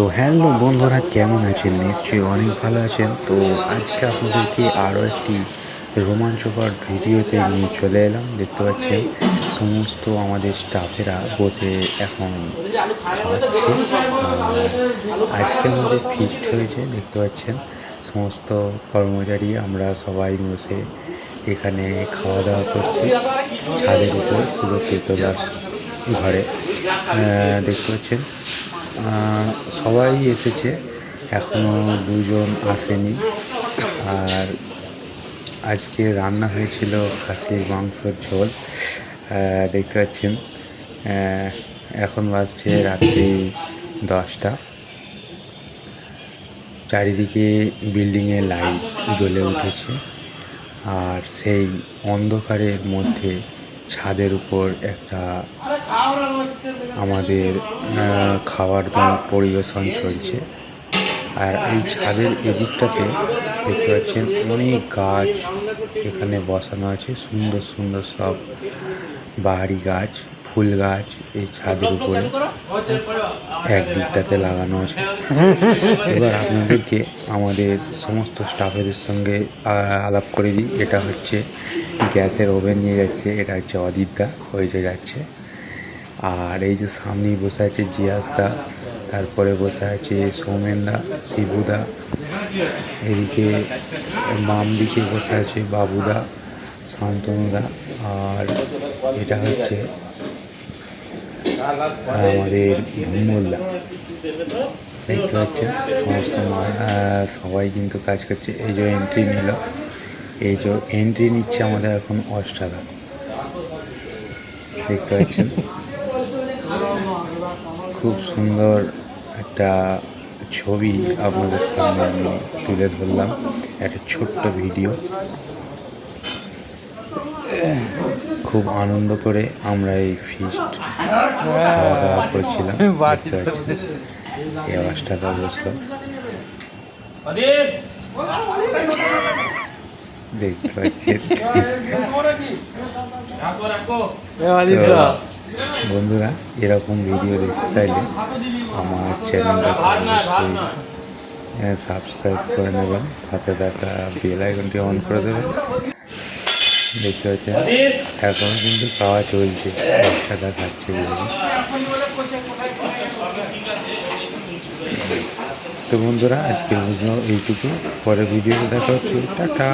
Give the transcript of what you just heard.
তো হ্যালো বন্ধুরা, কেমন আছেন? নিশ্চয়ই অনেক ভালো আছেন। তো আজকে আপনাদেরকে আরও একটি রোমাঞ্চকর ভিডিওতে নিয়ে চলে এলাম। দেখতে পাচ্ছেন, সমস্ত আমাদের স্টাফেরা বসে এখন আর আজকে আমাদের ফিস্ট হয়েছে, দেখতে পাচ্ছেন। সমস্ত কর্মচারী আমরা সবাই বসে এখানে খাওয়া দাওয়া করছি, ছাদের উপর পুরো তেতলার ঘরে। দেখতে পাচ্ছেন সবাই এসেছে। এখনও দুজন আসেনি। আর আজকে রান্না হয়েছিল খাসির মাংসর ঝোল। দেখতে পাচ্ছেন এখন বাজছে রাত্রি দশটা। চারিদিকে বিল্ডিংয়ে লাইট জ্বলে উঠেছে। আর সেই অন্ধকারের মধ্যে ছাদের উপর একটা আমাদের খাবার দাবার পরিবেশন চলছে। আর এই ছাদের এদিকটাতে দেখতে পাচ্ছেন অনেক গাছ এখানে বসানো আছে, সুন্দর সুন্দর সব বাহারি গাছ, ফুল গাছ এই ছাদের উপরে। একদিকটাতে লাগানো আছে। এবার আপনাদেরকে আমাদের সমস্ত স্টাফেদের সঙ্গে আলাপ করে দিই। এটা হচ্ছে গ্যাসের ওভেন নিয়ে যাচ্ছে, এটা হচ্ছে অদিতদা ওই যে যাচ্ছে। আর এই যে সামনেই বসে আছে জিয়াসদা তারপরে বসে আছে সৌমেনদা, শিবুদা, এদিকে বাম দিকে বসে আছে বাবুদা, শান্তনুদা, আর এটা হচ্ছে আমাদের ভুমলদা দেখতে পাচ্ছেন, সমস্ত সবাই কিন্তু কাজ করছে। এই যে এন্ট্রি নিল। এই যে এন্ট্রি নিচ্ছে আমাদের এখন অষ্টাদা। দেখতে পাচ্ছেন খুব সুন্দর একটা ছবি আপনাদের সামনে আমি তুলে ধরলাম একটা ছোট্ট ভিডিও। খুব আনন্দ করে আমরা এই ফিস্ট খাওয়া দাওয়া করেছিলাম এই আওয়াজটাটা বসল দেখতে পাচ্ছেন। তো বন্ধুরা, এরকম ভিডিও দেখতে চাইলে আমার অবশ্যই সাবস্ক্রাইব করে নেবেন। পাশে থাকা বেল আইকনটি অন করে দেবেন। দেখতে পাচ্ছেন, এখন কিন্তু খাওয়া চলছে। একসাথে খাচ্ছে তো বন্ধুরা, আজকের ভিডিও এইটুকু। পরে ভিডিওতে দেখা হচ্ছে। টাটা!